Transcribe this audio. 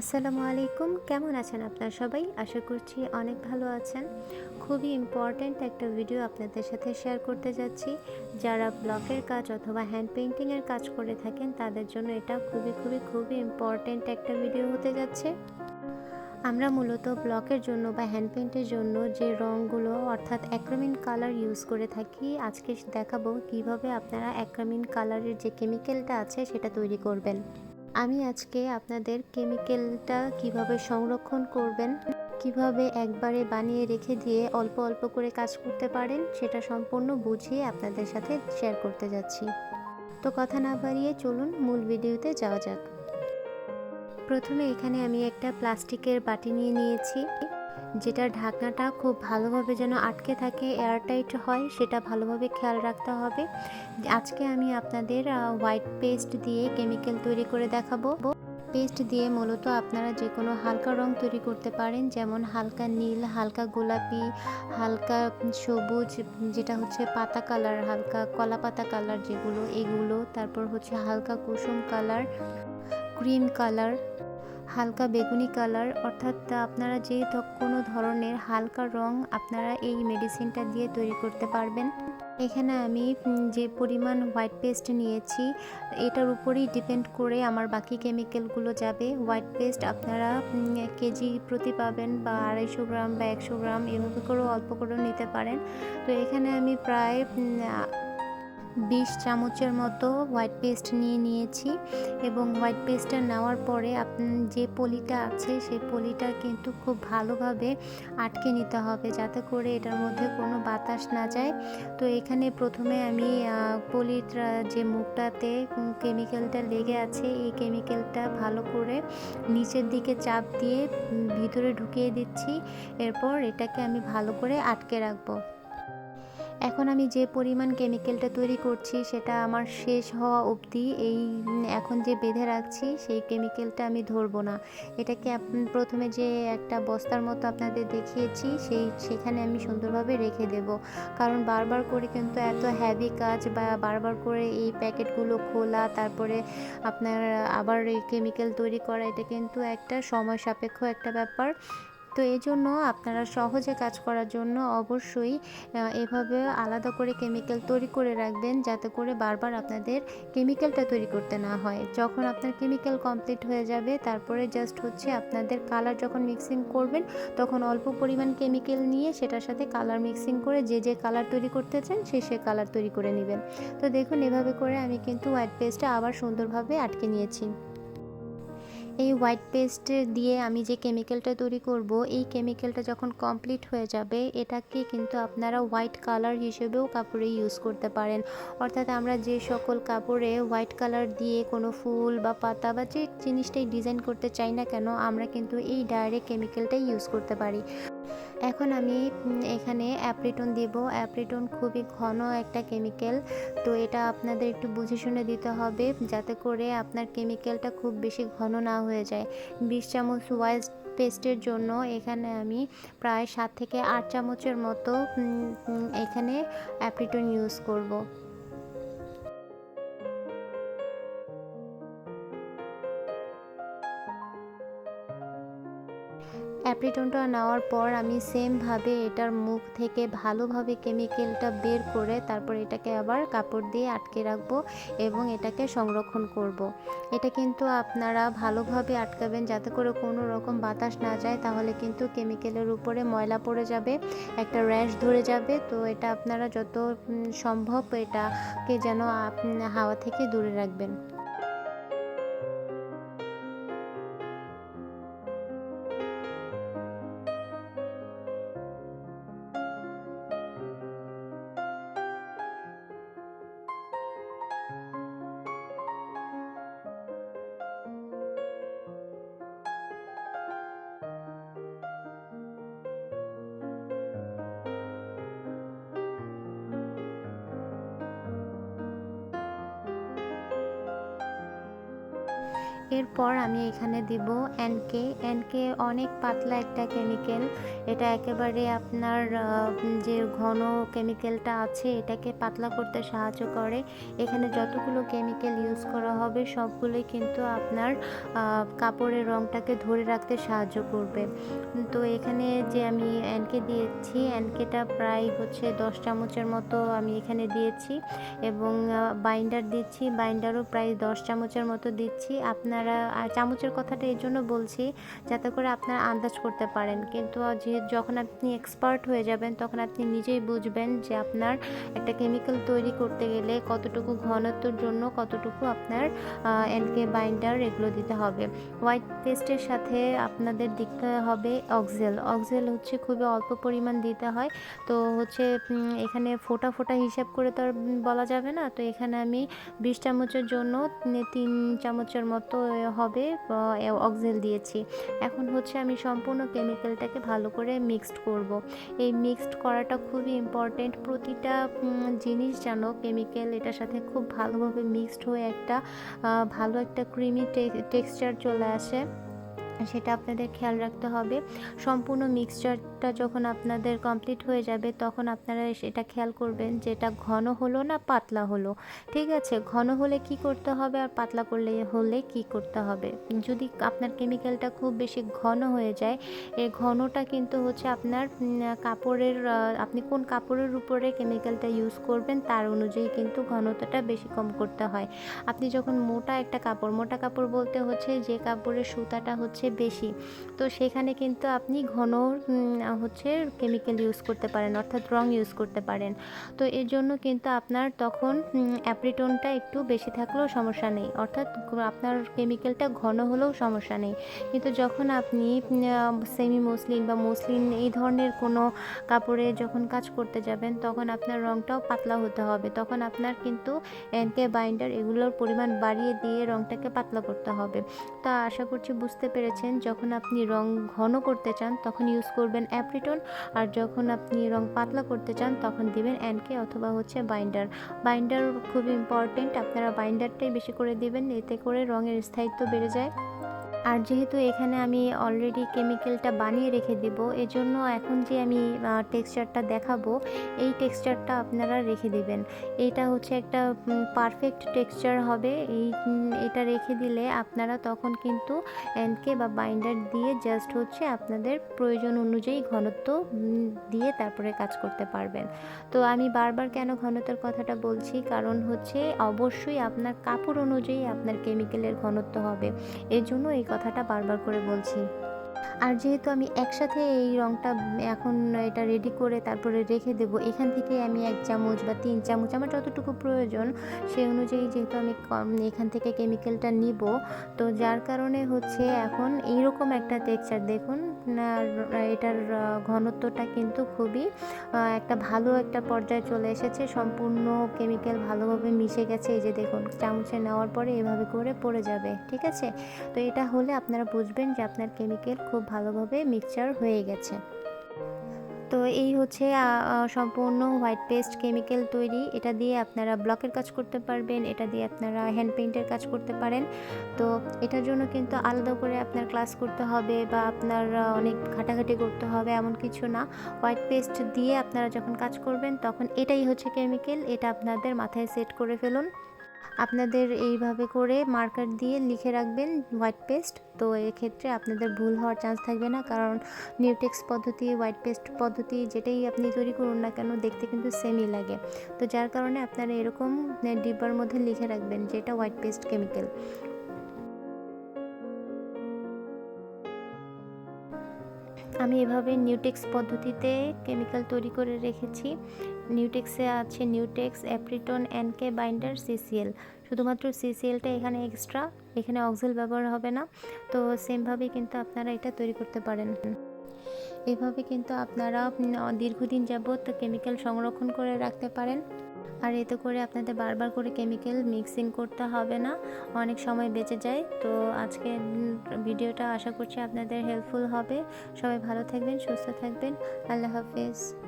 আসসালামু আলাইকুম। কেমন আছেন আপনারা সবাই? আশা করছি অনেক ভালো আছেন। খুবই ইম্পর্ট্যান্ট একটা ভিডিও আপনাদের সাথে শেয়ার করতে যাচ্ছি। যারা ব্লকের কাজ অথবা হ্যান্ড পেইন্টিংয়ের কাজ করে থাকেন, তাদের জন্য এটা খুবই খুবই খুবই ইম্পর্ট্যান্ট একটা ভিডিও হতে যাচ্ছে। আমরা মূলত ব্লকের জন্য বা হ্যান্ড পেইন্টের জন্য যে রঙগুলো অর্থাৎ অ্যাক্রামিন কালার ইউজ করে থাকি, আজকে দেখাবো কীভাবে আপনারা অ্যাক্রামিন কালারের যে কেমিক্যালটা আছে, সেটা তৈরি করবেন। আমি আজকে আপনাদের কেমিক্যালটা কীভাবে সংরক্ষণ করবেন, কীভাবে একবারে বানিয়ে রেখে দিয়ে অল্প অল্প করে কাজ করতে পারেন, সেটা সম্পূর্ণ বুঝিয়ে আপনাদের সাথে শেয়ার করতে যাচ্ছি। তো কথা না বাড়িয়ে চলুন মূল ভিডিওতে যাওয়া যাক। প্রথমে এখানে আমি একটা প্লাস্টিকের বাটি নিয়ে নিয়েছি। যেটার ঢাকনাটা খুব ভালোভাবে যেন আটকে থাকে, এয়ারটাইট হয়, সেটা ভালোভাবে খেয়াল রাখতে হবে। আজকে আমি আপনাদের হোয়াইট পেস্ট দিয়ে কেমিক্যাল তৈরি করে দেখাবো। পেস্ট দিয়ে মূলত আপনারা যে কোনো হালকা রং তৈরি করতে পারেন, যেমন হালকা নীল, হালকা গোলাপি, হালকা সবুজ, যেটা হচ্ছে পাতা কালার, হালকা কলা পাতা কালার যেগুলো, এগুলো, তারপর হচ্ছে হালকা কুসুম কালার, ক্রিম কালার। হালকা বেগুনি কালার, অর্থাৎ আপনারা যে কোনো ধরনের হালকা রং আপনারা এই মেডিসিনটা দিয়ে তৈরি করতে পারবেন। এখানে আমি যে পরিমাণ হোয়াইট পেস্ট নিয়েছি, এটার উপরেই ডিপেন্ড করে আমার বাকি কেমিক্যালগুলো যাবে। হোয়াইট পেস্ট আপনারা কেজি প্রতি পাবেন বা আড়াইশো গ্রাম বা একশো গ্রাম, এভাবে করেও অল্প করেও নিতে পারেন। তো এখানে আমি প্রায় বিশ চামচের মতো হোয়াইট পেস্ট নিয়ে নিয়েছি এবং হোয়াইট পেস্টটা নেওয়ার পরে যে পলিটা আছে সেই পলিটা কিন্তু খুব ভালোভাবে আটকে নিতে হবে যাতে করে এটার মধ্যে কোনো বাতাস না যায়। তো এখানে প্রথমে আমি পলির যে মুখটাতে কেমিক্যালটা লেগে আছে এই কেমিক্যালটা ভালো করে নিচের দিকে চাপ দিয়ে ভিতরে ঢুকিয়ে দিচ্ছি। এরপর এটাকে আমি ভালো করে আটকে রাখব। এখন আমি যে পরিমাণ কেমিক্যালটা তৈরি করছি, সেটা আমার শেষ হওয়া অবধি, এই, এখন যে বেঁধে রাখছি, সেই কেমিক্যালটা আমি ধরবো না। এটাকে প্রথমে যে একটা বস্তার মতো আপনাদের দেখিয়েছি, সেই, সেখানে আমি সুন্দরভাবে রেখে দেব। কারণ বারবার করে কিন্তু এত হ্যাভি কাজ বা বারবার করে এই প্যাকেটগুলো খোলা, তারপরে আপনার আবার এই কেমিক্যাল তৈরি করা, এটা কিন্তু একটা সময় সাপেক্ষ একটা ব্যাপার। তো এই জন্য আপনারা সহজে কাজ করার জন্য অবশ্যই এভাবে আলাদা করে কেমিক্যাল তৈরি করে রাখবেন যাতে করে বারবার আপনাদের কেমিক্যালটা তৈরি করতে না হয়। যখন আপনার কেমিক্যাল কমপ্লিট হয়ে যাবে, তারপরে জাস্ট হচ্ছে আপনাদের কালার যখন মিক্সিং করবেন, তখন অল্প পরিমাণ কেমিক্যাল নিয়ে সেটার সাথে কালার মিক্সিং করে যে যে কালার তৈরি করতে চান, সে সে কালার তৈরি করে নেবেন। তো দেখুন এভাবে করে আমি কিন্তু হোয়াইট পেস্টটা আবার সুন্দরভাবে আটকে নিয়েছি। এই হোয়াইট পেস্ট দিয়ে আমি যে কেমিক্যালটা তৈরি করব, এই কেমিক্যালটা যখন কমপ্লিট হয়ে যাবে, এটাকে কিন্তু আপনারা হোয়াইট কালার হিসেবেও কাপড়ে ইউজ করতে পারেন। অর্থাৎ আমরা যে সকল কাপড়ে হোয়াইট কালার দিয়ে কোনো ফুল বা পাতা বা যে জিনিসটাই ডিজাইন করতে চাই না কেন, আমরা কিন্তু এই ডাইরেক্ট কেমিক্যালটাই ইউজ করতে পারি। এখন আমি এখানে অ্যাপ্রিটন দিব। অ্যাপ্রিটন খুবই ঘন একটা কেমিক্যাল তো এটা আপনাদের একটু বুঝে শুনে দিতে হবে, যাতে করে আপনার কেমিক্যালটা খুব বেশি ঘন না হয়ে যায় বিশ চামচ হোয়াইট পেস্টের জন্য এখানে আমি প্রায় সাত থেকে আট চামচের মতো এখানে অ্যাপ্রিটন ইউজ করব। অ্যাপ্রিটনটা নেওয়ার পর আমি সেমভাবে এটার মুখ থেকে ভালোভাবে কেমিক্যালটা বের করে তারপর এটাকে আবার কাপড় দিয়ে আটকে রাখব এবং এটাকে সংরক্ষণ করব। এটা কিন্তু আপনারা ভালোভাবে আটকাবেন যাতে করে কোনো রকম বাতাস না যায়, তাহলে কিন্তু কেমিক্যালের উপরে ময়লা পড়ে যাবে, একটা র্যাশ ধরে যাবে তো এটা আপনারা যত সম্ভব এটাকে যেন হাওয়া থেকে দূরে রাখবেন এরপর আমি এখানে দিব এনকে এনকে অনেক পাতলা একটা কেমিক্যাল এটা একেবারে আপনার যে ঘন কেমিক্যালটা আছে, এটাকে পাতলা করতে সাহায্য করে। এখানে যতগুলো কেমিক্যাল ইউজ করা হবে, সবগুলোই কিন্তু আপনার কাপড়ের রঙটাকে ধরে রাখতে সাহায্য করবে। তো এখানে যে আমি এনকে দিয়েছি এনকেটা প্রায় হচ্ছে দশ চামচের মতো আমি এখানে দিয়েছি। এবং বাইন্ডার দিচ্ছি। বাইন্ডারও প্রায় দশ চামচের মতো দিচ্ছি। আপনারা চামচের কথাটা এই জন্য বলছি যাতে করে আপনারা আন্দাজ করতে পারেন। কিন্তু যখন আপনি এক্সপার্ট হয়ে যাবেন, তখন আপনি নিজেই বুঝবেন যে আপনার একটা কেমিক্যাল তৈরি করতে গেলে কতটুকু ঘনত্বর জন্য কতটুকু আপনার এনকে বাইন্ডার এগুলো দিতে হবে। হোয়াইট পেস্টের সাথে আপনাদের দিতে হবে অক্সেল অক্সেল হচ্ছে খুবই অল্প পরিমাণ দিতে হয়। তো হচ্ছে এখানে ফোটা ফোটা হিসাব করে তো আর বলা যাবে না। তো এখানে আমি বিশ চামচের জন্য তিন চামচের মতো হবে অক্সেল দিয়েছি। এখন হচ্ছে আমি সম্পূর্ণ কেমিক্যালটাকে ভালো করে মিক্সড করব। এই মিক্সড করাটা খুবই ইম্পর্টেন্ট প্রতিটা জিনিস যেন কেমিক্যাল এটার সাথে খুব ভালোভাবে মিক্সড হয়ে একটা ভালো একটা ক্রিমি টেক্সচার চলে আসে। সেটা আপনাদের খেয়াল রাখতে হবে। সম্পূর্ণ মিক্সচারটা যখন আপনাদের কমপ্লিট হয়ে যাবে, তখন আপনারা সেটা খেয়াল করবেন যে এটা ঘন হলো না পাতলা হলো। ঠিক আছে? ঘন হলে কি করতে হবে আর পাতলা করলে, হলে কি করতে হবে? যদি আপনার কেমিক্যালটা খুব বেশি ঘন হয়ে যায় এই ঘনটা কিন্তু হচ্ছে আপনার কাপড়ের আপনি কোন কাপড়ের উপরে কেমিক্যালটা ইউজ করবেন, তার অনুযায়ী কিন্তু ঘনতাটা বেশি কম করতে হয়। আপনি যখন মোটা একটা কাপড়, মোটা কাপড় বলতে হচ্ছে যে কাপড়ের সুতাটা হচ্ছে হচ্ছে বেশি। তো সেখানে কিন্তু আপনি ঘন হচ্ছে কেমিক্যাল ইউজ করতে পারেন, অর্থাৎ রং ইউজ করতে পারেন। তো এর জন্য কিন্তু আপনার তখন অ্যাপ্রিটনটা একটু বেশি থাকলেও সমস্যা নেই। অর্থাৎ আপনার কেমিক্যালটা ঘন হলেও সমস্যা নেই। কিন্তু যখন আপনি সেমি মসলিন বা মসলিন এই ধরনের কোনো কাপড়ে যখন কাজ করতে যাবেন, তখন আপনার রংটাও পাতলা হতে হবে। তখন আপনার কিন্তু এনকে বাইন্ডার এগুলোর পরিমাণ বাড়িয়ে দিয়ে রংটাকে পাতলা করতে হবে। তা আশা করছি বুঝতে পেরেছি পেরেছেন যখন আপনি রং ঘন করতে চান, তখন ইউজ করবেন অ্যাপ্রিটন আর যখন আপনি রং পাতলা করতে চান, তখন দিবেন অ্যানকে অথবা হচ্ছে বাইন্ডার বাইন্ডার খুব ইম্পর্টেন্ট আপনারা বাইন্ডারটাই বেশি করে দিবেন, এতে করে রঙের স্থায়িত্ব বেড়ে যায়। আর যেহেতু এখানে আমি অলরেডি কেমিক্যালটা বানিয়ে রেখে দেব, এজন্য এখন যে আমি টেক্সচারটা দেখাবো, এই টেক্সচারটা আপনারা রেখে দিবেন। এইটা হচ্ছে একটা পারফেক্ট টেক্সচার হবে। এই এটা রেখে দিলে আপনারা তখন কিন্তু এনকে বা বাইন্ডার দিয়ে জাস্ট হচ্ছে আপনাদের প্রয়োজন অনুযায়ী ঘনত্ব দিয়ে তারপরে কাজ করতে পারবেন। তো আমি বারবার কেন ঘনত্বের কথাটা বলছি? কারণ হচ্ছে অবশ্যই আপনার কাপড় অনুযায়ী আপনার কেমিক্যালের ঘনত্ব হবে। এর জন্য এই কথাটা বারবার করে বলছি। আর যেহেতু আমি একসাথে এই রঙটা এখন এটা রেডি করে তারপরে রেখে দেব, এখান থেকে আমি এক চামচ বা তিন চামচ, আমার যতটুকু প্রয়োজন সেই অনুযায়ী যেহেতু আমি এখান থেকে কেমিক্যালটা নিব, তো যার কারণে হচ্ছে এখন এইরকম একটা টেক্সচার দেখুন এটার ঘনত্বটা কিন্তু খুবই একটা ভালো একটা পর্যায়ে চলে এসেছে, সম্পূর্ণ কেমিক্যাল ভালোভাবে মিশে গেছে, এই যে দেখুন, চামচে নেওয়ার পরে এভাবে করে পড়ে যাবে, ঠিক আছে? তো এটা হলে আপনারা বুঝবেন যে আপনার কেমিক্যাল খুব ভালোভাবে মিক্সচার হয়ে গেছে। তো এই হচ্ছে সম্পূর্ণ হোয়াইট পেস্ট কেমিক্যাল তৈরি। এটা দিয়ে আপনারা ব্লকের কাজ করতে পারবেন, এটা দিয়ে আপনারা হ্যান্ড পেইন্টের কাজ করতে পারেন। তো এটার জন্য কিন্তু আলাদা করে আপনার ক্লাস করতে হবে বা আপনার অনেক ঘাটাঘাটি করতে হবে এমন কিছু না। হোয়াইট পেস্ট দিয়ে আপনারা যখন কাজ করবেন, তখন এটাই হচ্ছে কেমিক্যাল এটা আপনাদের মাথায় সেট করে ফেলুন। আপনাদের এইভাবে করে মার্কার দিয়ে লিখে রাখবেন হোয়াইট পেস্ট তো এক্ষেত্রে আপনাদের ভুল হওয়ার চান্স থাকবে না, কারণ নিউটেক্স পদ্ধতি হোয়াইট পেস্ট পদ্ধতি যেটাই আপনি তৈরি করুন না কেন দেখতে কিন্তু সেমই লাগে। তো যার কারণে আপনারা এরকম ডিব্বার মধ্যে লিখে রাখবেন যে এটা হোয়াইট পেস্ট কেমিক্যাল আমি এভাবে নিউটেক্স পদ্ধতিতে কেমিক্যাল তৈরি করে রেখেছি। নিউটেক্সে আছে নিউটেক্স অ্যাপ্রিটন এনকে বাইন্ডার সিসিএল শুধুমাত্র সিসিএলটা এখানে এক্সট্রা এখানে অক্সেল ব্যবহার হবে না। তো সেমভাবেই কিন্তু আপনারা এটা তৈরি করতে পারেন। এভাবে কিন্তু আপনারা দীর্ঘদিন যাবৎ কেমিক্যাল সংরক্ষণ করে রাখতে পারেন। আর এতে করে আপনাদের বারবার করে কেমিক্যাল মিক্সিং করতে হবে না। অনেক সময় বেঁচে যায়। তো আজকে ভিডিওটা আশা করছি আপনাদের হেল্পফুল হবে। সবাই ভালো থাকবেন, সুস্থ থাকবেন। আল্লাহ হাফিজ।